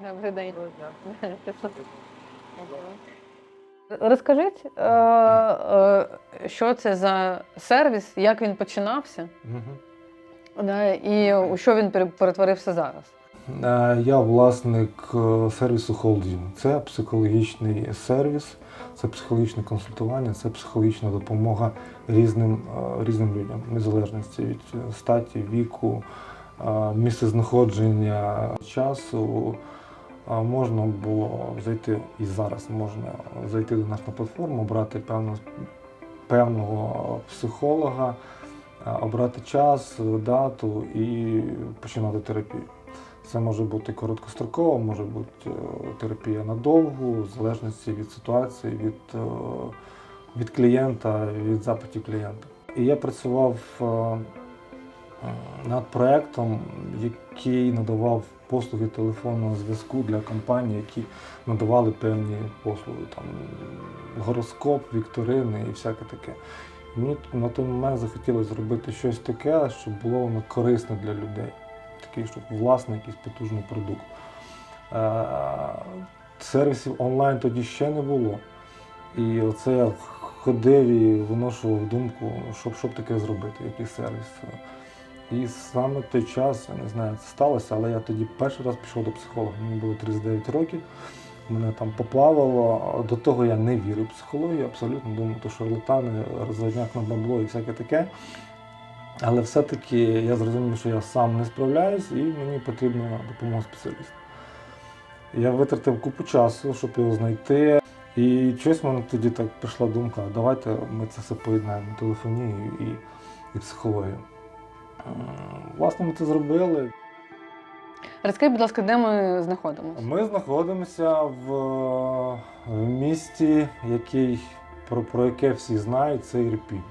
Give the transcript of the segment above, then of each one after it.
Добрий день. Розкажіть, е, е, що це за сервіс, як він починався, да, і у що він пере- перетворився зараз? Е, Я власник сервісу Holding. Це психологічний сервіс, це психологічне консультування, це психологічна допомога різним, е, різним людям, незалежності від статі, віку, е, місцезнаходження, часу. Можна було зайти і зараз можна зайти до нас на платформу, обрати певну, певного психолога, е, обрати час, дату і починати терапію. Це може бути короткострокова, може бути е, терапія надовгу, в залежності від ситуації, від, е, від клієнта, від запитів клієнта. І я працював над проєктом, який надавав послуги телефонного зв'язку для компаній, які надавали певні послуги, там гороскоп, вікторини і всяке таке. Мені на той момент захотілося зробити щось таке, щоб було воно корисне для людей такий, щоб власний якийсь потужний продукт. Е, Сервісів онлайн тоді ще не було. І оце я ходив і виношував думку, щоб, щоб таке зробити, який сервіс. І саме той час, я не знаю, це сталося, але я тоді перший раз пішов до психолога. Мені було 39 років, мене там поплавало. До того я не вірив в психологію, абсолютно думав, що шарлатани, розводняк на бабло і всяке таке. Але все-таки я зрозумів, що я сам не справляюсь і мені потрібна допомога спеціаліста. Я витратив купу часу, щоб його знайти. І щось в мене тоді так прийшла думка, давайте ми це все поєднаємо телефонію і, і психологію. Власне, ми це зробили. Розкажіть, будь ласка, де ми знаходимося? Ми знаходимося в, в місті, який, про, про яке всі знають, це Ірпінь.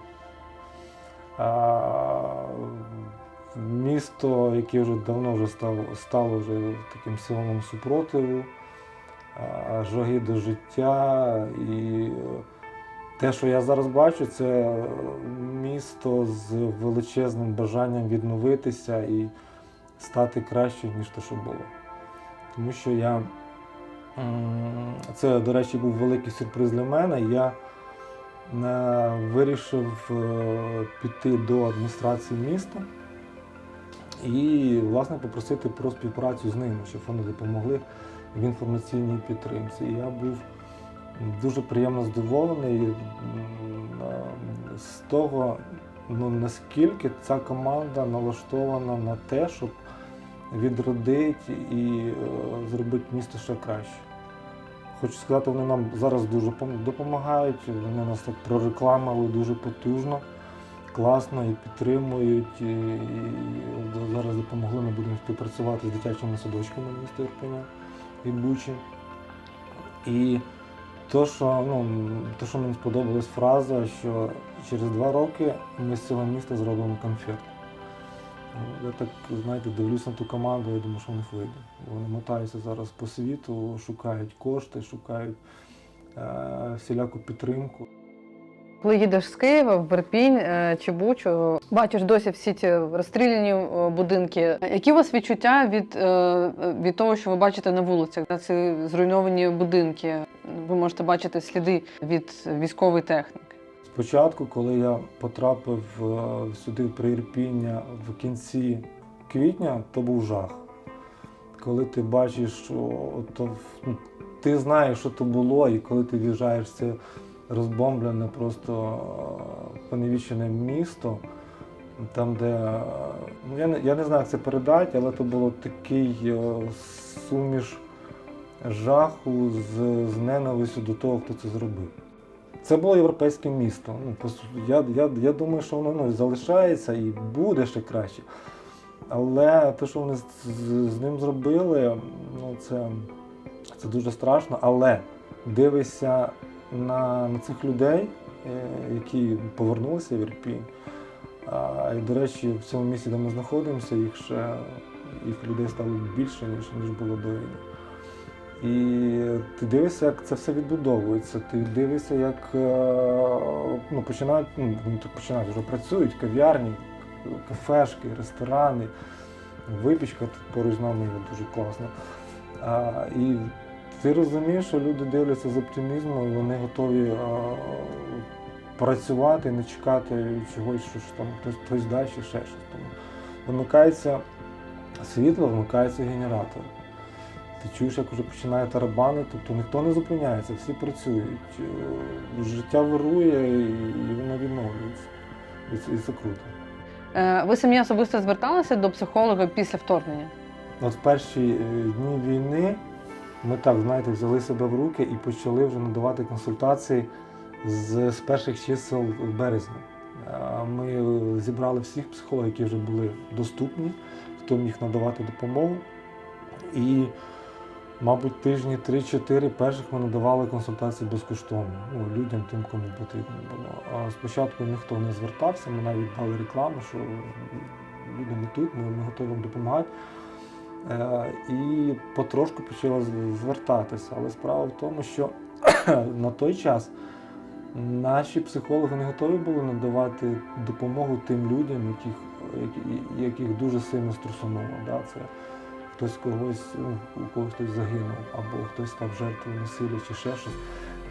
Місто, яке вже давно вже стало, стало вже таким символом супротиву, жаги до життя. І е, те, що я зараз бачу, це місто з величезним бажанням відновитися і стати краще, ніж те, що було. Тому що я. Це, до речі, був великий сюрприз для мене. Я е, вирішив е, піти до адміністрації міста і, власне, попросити про співпрацю з ними, щоб вони допомогли в інформаційній підтримці. І я був дуже приємно е, з того, ну, наскільки ця команда налаштована на те, щоб відродити і е, зробити місто ще краще. Хочу сказати, вони нам зараз дуже допомагають, вони нас так прорекламили дуже потужно, класно і підтримують. І, і зараз допомогли, ми будемо співпрацювати з дитячими садочками міста Ірпеня і Бучі. І то, що, ну, то, що мені сподобалась фраза, що через два роки ми з цього міста зробимо конфет. Я так, знаєте, дивлюсь на ту команду, я думаю, що в них вийде. Вони мотаються зараз по світу, шукають кошти, шукають е, всіляку підтримку. Коли їдеш з Києва в Берпінь е, чи Бучу, бачиш досі всі ці розстріляні е, будинки. Які у вас відчуття від, е, від того, що ви бачите на вулицях? Ці зруйновані будинки. Ви можете бачити сліди від військової техніки. Спочатку, коли я потрапив сюди в Приірпіння в кінці квітня, то був жах. Коли ти бачиш, то, ну, ти знаєш, що то було, і коли ти в'їжджаєш це розбомблене, просто е, поневічене місто, там, де е, ну, я, не, я не знаю, як це передати, але то було такий е, суміш жаху з, з ненавистю до того, хто це зробив. Це було європейське місто. Ну, по я, я, я думаю, що воно ну, залишається і буде ще краще. Але те, що вони з, з, з ним зробили, ну, це, це дуже страшно. Але дивишся на, на цих людей, е, які повернулися в Ірпінь. І, до речі, в цьому місці, де ми знаходимося, їх ще їх людей стало більше, ніж, ніж було до війни. І ти дивишся, як це все відбудовується. Ти дивишся, як е, ну, починають, ну, починають вже працюють, кав'ярні, кафешки, ресторани, випічка тут поруч з нами дуже класна. А, і ти розумієш, що люди дивляться з оптимізмом, і вони готові а, працювати, не чекати чогось, що там хтось, хтось дасть ще щось. Тому вимикається світло, вмикається генератор. Ти чуєш, як вже починає тарабани, тобто ніхто не зупиняється, всі працюють. Е, Життя вирує і, воно відновлюється. І це, круто. Е, Ви самі особисто зверталися до психолога після вторгнення? От в перші е, дні війни ми так, знаєте, взяли себе в руки і почали вже надавати консультації з, з перших чисел березня. Е, Ми зібрали всіх психологів, які вже були доступні, хто міг надавати допомогу. І, мабуть, тижні 3-4 перших ми надавали консультації безкоштовно ну, людям, тим, кому потрібно було. А спочатку ніхто не звертався, ми навіть дали рекламу, що люди ми тут, ми, ми готові вам допомагати. Е, І потрошку почала звертатися. Але справа в тому, що на той час наші психологи не готові були надавати допомогу тим людям, яких, яких дуже сильно струсонуло. Да? Це хтось когось, ну, у когось хтось загинув, або хтось став жертвою насилля чи ще щось.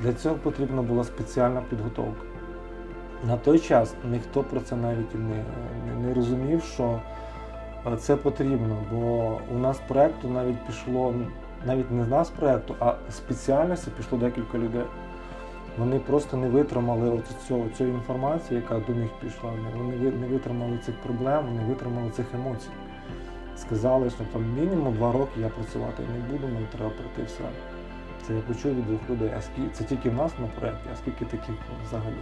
Для цього потрібна була спеціальна підготовка. На той час ніхто про це навіть не, не, розумів, що це потрібно, бо у нас проєкту навіть пішло, навіть не з нас проєкту, а спеціальності пішло декілька людей. Вони просто не витримали от цього, цієї інформації, яка до них пішла. Вони не витримали цих проблем, не витримали цих емоцій. Сказали, що там мінімум два роки я працювати не буду, мені треба пройти все. Це я почув від двох людей. А скільки це тільки в нас на проєкті, а скільки таких взагалі?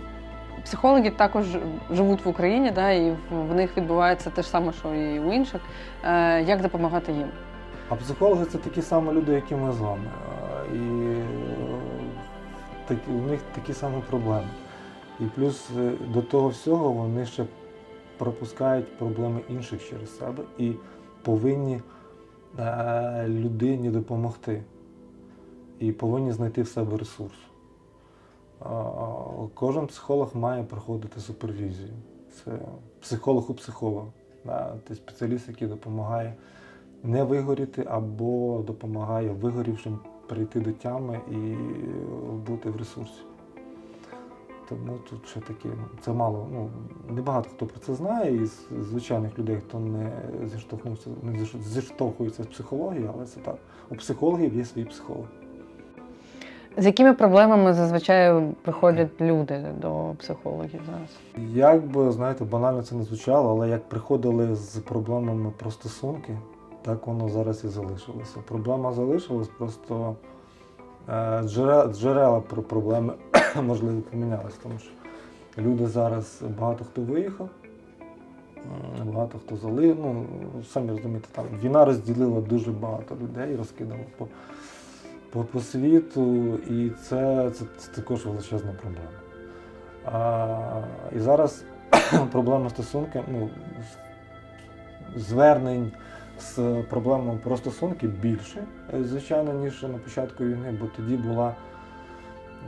Психологи також живуть в Україні, да, і в- них відбувається те ж саме, що і у інших. Е, Як допомагати їм? А психологи це такі самі люди, які ми з вами. І е, у них такі самі проблеми. І плюс е, до того всього вони ще пропускають проблеми інших через себе і повинні е, людині допомогти. І повинні знайти в себе ресурс. Кожен психолог має проходити супервізію. Це психолог у психолога. Це спеціаліст, який допомагає не вигоріти або допомагає вигорівшим прийти до тями і бути в ресурсі. Тому тут ще таке, це мало, ну, небагато хто про це знає, із звичайних людей, хто не зіштовхнувся, не зіштовхується з психологією, але це так. У психологів є свій психолог. З якими проблемами зазвичай приходять люди до психологів зараз? Як би, знаєте, банально це не звучало, але як приходили з проблемами про стосунки, так воно зараз і залишилося. Проблема залишилась, просто е, джерела, джерела про проблеми можливо помінялись, тому що люди зараз багато хто виїхав, багато хто залив. Ну, самі розумієте, там війна розділила дуже багато людей, розкидала по, по, по світу, і це, це, це також величезна проблема. А, і зараз проблема стосунки, ну, звернень з проблемами про стосунки більше, е, звичайно, ніж на початку війни, бо тоді була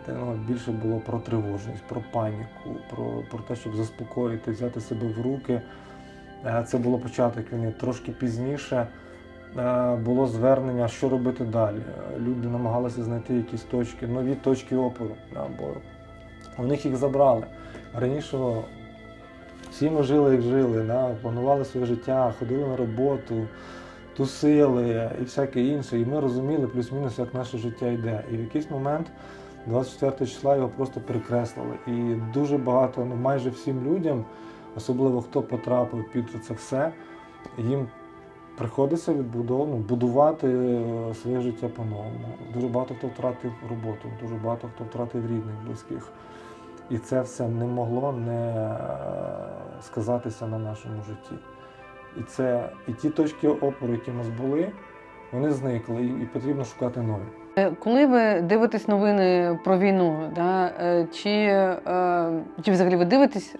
ну, більше було про тривожність, про паніку, про, про те, щоб заспокоїти, взяти себе в руки. Е, Це було початок війни. Трошки пізніше було звернення, що робити далі. Е, Люди намагалися знайти якісь точки, нові точки опору. Бо у них їх забрали. Раніше всі ми жили, як жили, да, планували своє життя, ходили на роботу, тусили і всяке інше. І ми розуміли плюс-мінус, як наше життя йде. І в якийсь момент, 24 числа, його просто перекреслили. І дуже багато, ну майже всім людям, особливо хто потрапив під це все, їм приходиться відбудову, будувати е, своє життя по-новому. Дуже багато хто втратив роботу, дуже багато хто втратив рідних, близьких. І це все не могло не е, сказатися на нашому житті. І це і ті точки опору, які в нас були, вони зникли, і потрібно шукати нові. Е, Коли ви дивитесь новини про війну, да, е, чи, е, чи взагалі ви дивитесь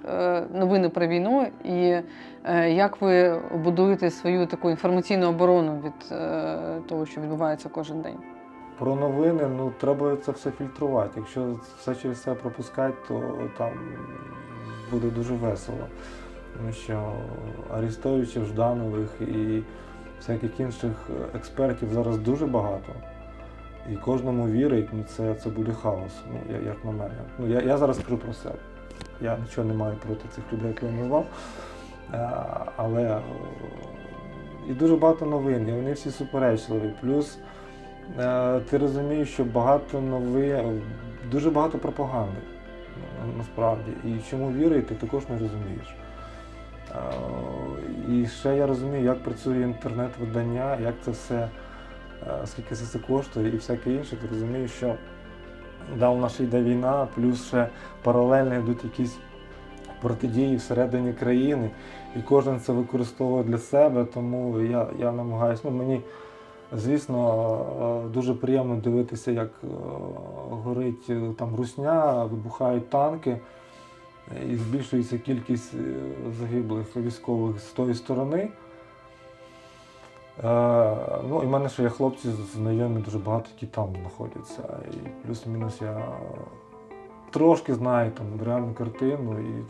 новини про війну, і як ви будуєте свою таку інформаційну оборону від того, що відбувається кожен день? Про новини, ну треба це все фільтрувати. Якщо все через це пропускати, то там буде дуже весело. Тому що Арестовичів, Жданових і всяких інших експертів зараз дуже багато. І кожному вірить, ну це, це буде хаос, ну, як на мене. Ну, я, я зараз кажу про себе. Я нічого не маю проти цих людей, які я назвав. Е, Але е, і дуже багато новин, і вони всі суперечливі. Плюс е, ти розумієш, що багато новин, дуже багато пропаганди насправді. І чому вірити, ти також не розумієш. І ще я розумію, як працює інтернет-видання, як це все, скільки це все коштує і всяке інше. Ти розумієш, що да, у нас ще йде війна, плюс ще паралельно йдуть якісь протидії всередині країни, і кожен це використовує для себе, тому я, я намагаюся. Ну, мені, звісно, е, дуже приємно дивитися, як е, горить е, там русня, вибухають танки, е, і збільшується кількість е, загиблих військових з тої сторони. Е, Ну, і в мене ще є хлопці знайомі дуже багато, які там знаходяться. І плюс-мінус я трошки знаю там реальну картину і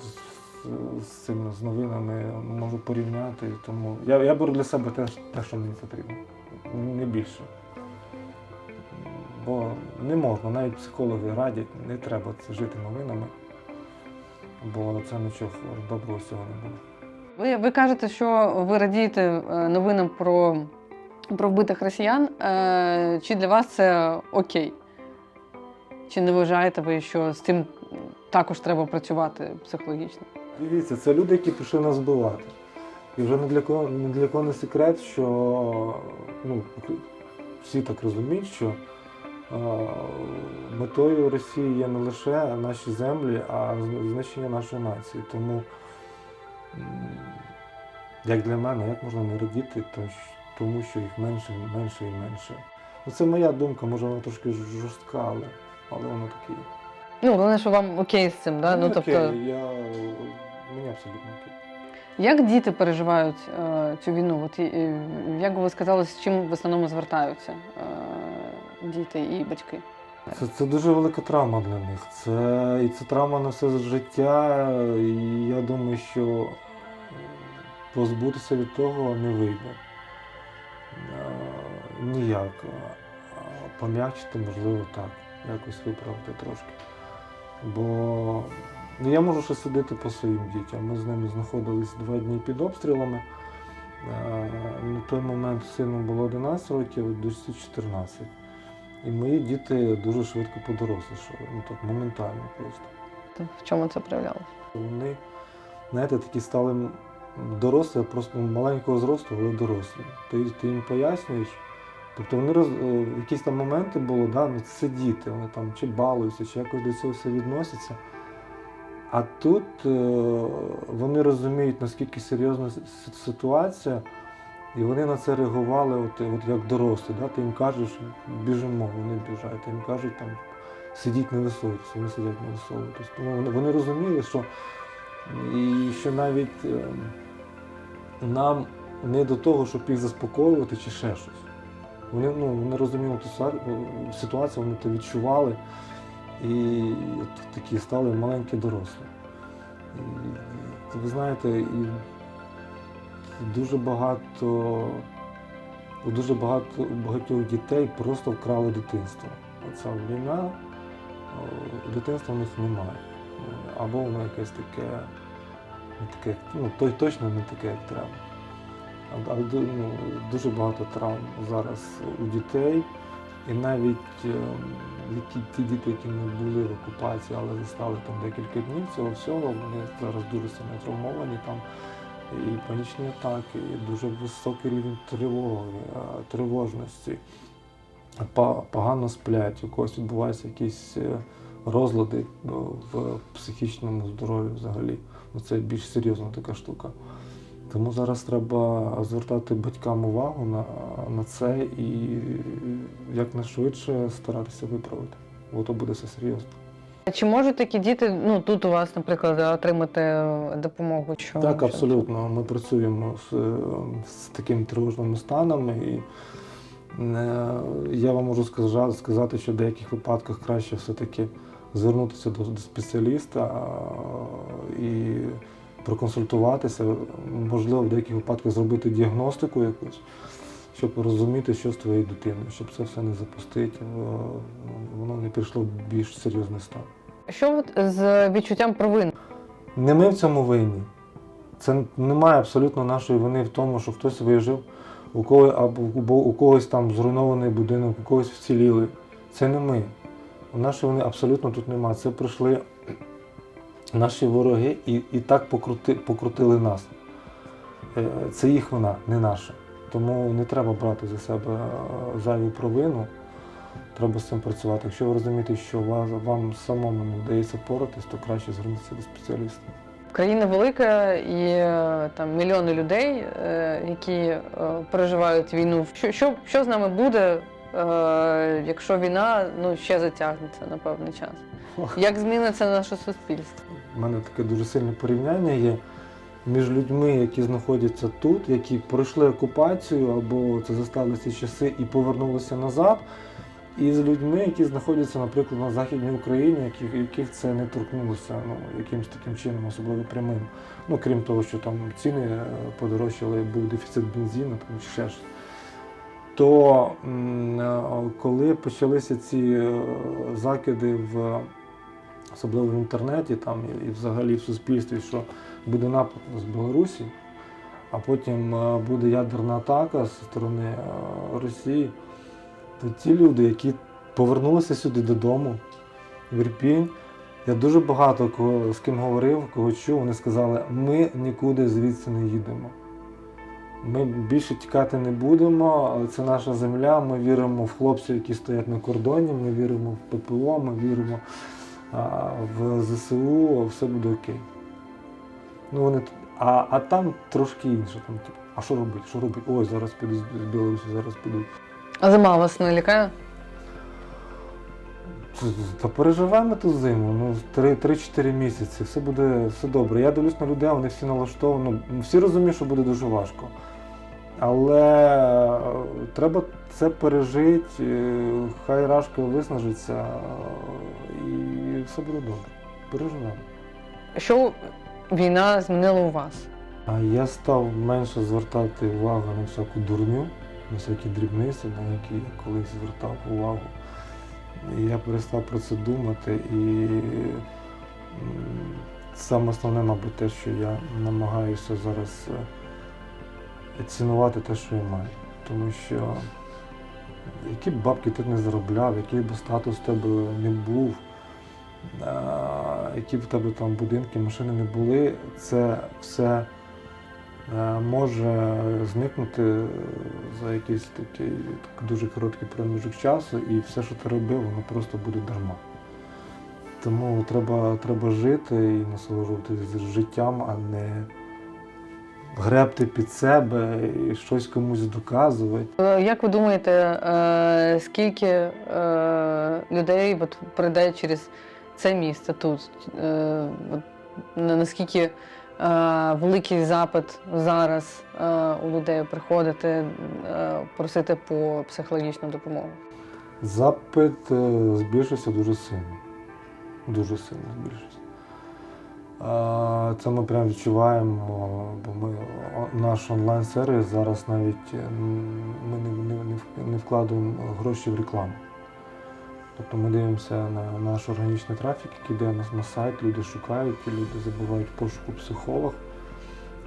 з, цими з новинами можу порівняти. Тому я, я беру для себе те, те, що мені потрібно. Не більше. Бо не можна, навіть психологи радять, не треба жити новинами, бо це нічого доброго з цього не буде. Ви, ви кажете, що ви радієте е, новинам про, про вбитих росіян. Е, Чи для вас це окей? Чи не вважаєте ви, що з цим також треба працювати психологічно? Дивіться, це люди, які пішли нас вбивати. І вже не для кого, не для кого не секрет, що ну, всі так розуміють, що е, метою Росії є не лише наші землі, а знищення нашої нації. Тому, як для мене, як можна не радіти, тому що їх менше, менше і менше. Ну, це моя думка, може вона трошки жорстка, але, але воно таке. Ну, головне, що вам окей з цим, да? ну, Мені тобто, окей, я, мені абсолютно окей. як діти переживають е, цю війну? От, і як би ви сказали, з чим в основному звертаються е, діти і батьки? Це, це дуже велика травма для них. Це, і це травма на все життя. І я думаю, що позбутися від того не вийде. Ніяк. Пом'якшити, можливо, так. Якось виправити трошки. Бо ну, я можу ще судити по своїм дітям. Ми з ними знаходились два дні під обстрілами. На той момент сину було 11 років, дочці 14. І мої діти дуже швидко подорослішали, ну так моментально просто. В чому це проявлялося? Вони, знаєте, такі стали дорослі, просто маленького зросту, але дорослі. Ти, ти їм пояснюєш. Тобто вони роз, е, якісь там моменти були, да, ну це вони там чи балуються, чи якось до цього все відносяться. А тут е, вони розуміють, наскільки серйозна ситуація, і вони на це реагували от, от як дорослі. Да? Ти їм кажеш, біжимо, вони біжать, ти їм кажуть, там, сидіть не висовуйтесь, вони сидять не висовуйтесь. Тому вони, вони розуміли, що, і що навіть е, нам не до того, щоб їх заспокоювати чи ще щось. Вони, ну, вони розуміли ту ситуацію, вони це відчували і от такі стали маленькі дорослі. І, ви знаєте, і дуже багато, у дуже багато багатьох дітей просто вкрали дитинство. Оця війна, дитинства в них немає. Або воно якесь таке, не таке, як- ну, то- точно не таке, як треба. Але ну, дуже багато травм зараз у дітей. І навіть е, які, ті діти, які не були в окупації, але застали там декілька днів цього всього, вони зараз дуже сильно травмовані. Там і панічні атаки, і дуже високий рівень тривоги, е, тривожності. Погано сплять, у когось відбуваються якісь е, розлади в психічному здоров'ї взагалі. Ну, Це більш серйозна така штука. Тому зараз треба звертати батькам увагу на, на це і якнайшвидше старатися виправити, бо то буде все серйозно. Чи можуть такі діти, ну тут у вас, наприклад, отримати допомогу? Що, Так, абсолютно. Ми працюємо з, з такими тривожними станами. І е, я вам можу сказати, що в деяких випадках краще все-таки звернутися до, до спеціаліста і проконсультуватися, можливо, в деяких випадках зробити діагностику якусь, щоб розуміти, що з твоєю дитиною, щоб це все не запустити, е, воно не пішло в більш серйозний стан. Що от з відчуттям провини? Не ми в цьому винні. Це немає абсолютно нашої вини в тому, що хтось вижив, у кого, або у когось там зруйнований будинок, у когось вціліли. Це не ми. У нашої вини абсолютно тут немає. Це прийшли наші вороги і, і так покрути, покрутили нас. Е, Це їх вина, не наша. Тому не треба брати за себе е, зайву провину. Треба з цим працювати. Якщо ви розумієте, що вас, вам самому не вдається поратись, то краще звернутися до спеціаліста. Країна велика і е, там мільйони людей, які переживають війну. Що, що, що з нами буде, якщо війна ну, ще затягнеться на певний час? Як зміниться наше суспільство? У мене таке дуже сильне порівняння є між людьми, які знаходяться тут, які пройшли окупацію або це застали ці часи і повернулися назад, і з людьми, які знаходяться, наприклад, на Західній Україні, яких, яких це не торкнулося ну, якимось таким чином, особливо прямим. Ну, крім того, що там ціни е, подорожчали, був дефіцит бензину там, чи ще щось. То е, коли почалися ці е, закиди в особливо в інтернеті там і взагалі в суспільстві, що буде напад з Білорусі, а потім е, буде ядерна атака зі сторони Росії, то ті люди, які повернулися сюди додому, в Ірпінь, я дуже багато кого, з ким говорив, кого чув, вони сказали, ми нікуди звідси не їдемо. Ми більше тікати не будемо, це наша земля. Ми віримо в хлопців, які стоять на кордоні, ми віримо в ППО, ми віримо в ЗСУ, все буде окей. Ну, вони, а, а там трошки інше. Там, типу, а що робити? Що робити? Ой, зараз піду з Білорусі, зараз піду. А зима вас не лякає? Та переживаємо ту зиму, ну 3-4 місяці, все буде все добре. Я дивлюсь на людей, вони всі налаштовані. Ну, всі розуміють, що буде дуже важко. Але е, треба це пережити, е, хай рашка виснажиться, е, і все буде добре. Переживемо. Що війна змінила у вас? А я став менше звертати увагу на всяку дурню, на всякі дрібниці, на які я колись звертав увагу. Я перестав про це думати. І саме основне, мабуть, те, що я намагаюся зараз е, цінувати те, що я маю. Тому що які б бабки ти не заробляв, який би статус в тебе не був, які б в тебе там будинки, машини не були, це все е, може зникнути за якийсь такий так, дуже короткий проміжок часу, і все, що ти робив, воно просто буде дарма. Тому треба, треба жити і насолоджуватися життям, а не гребти під себе і щось комусь доказувати. Е, Як ви думаєте, е, скільки е, людей от, пройде через це місце тут? Е, на- Наскільки е, великий запит зараз е, у людей приходити, е, просити по психологічну допомогу? Запит е, збільшився дуже сильно. Дуже сильно збільшився. Це ми прямо відчуваємо, бо ми наш онлайн-сервіс зараз навіть е, ми не, не не вкладаємо гроші в рекламу. Тобто ми дивимося на наш органічний трафік, який йде на, на сайт, люди шукають, люди забувають пошуку психолог,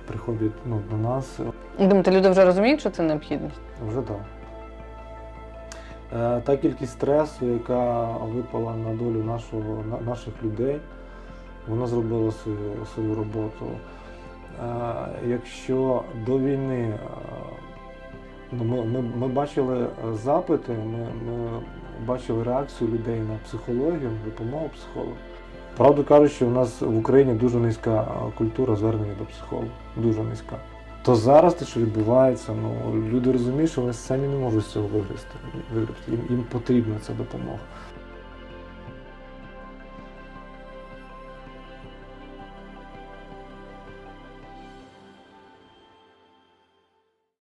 приходять ну, до нас, Думаєте, люди вже розуміють, що це необхідність? вже так. Е, Та кількість стресу, яка випала на долю нашого, на- наших людей, вона зробила свою, свою роботу. Е, Якщо до війни е, ну, ми, ми, ми бачили е, запити, ми, ми бачили реакцію людей на психологію, допомогу психологу. Правду кажучи, у нас в Україні дуже низька е, культура звернення до психолога. Дуже низька. То зараз те, що відбувається, ну люди розуміють, що вони самі не можуть з цього вигрести. Їм, їм потрібна ця допомога.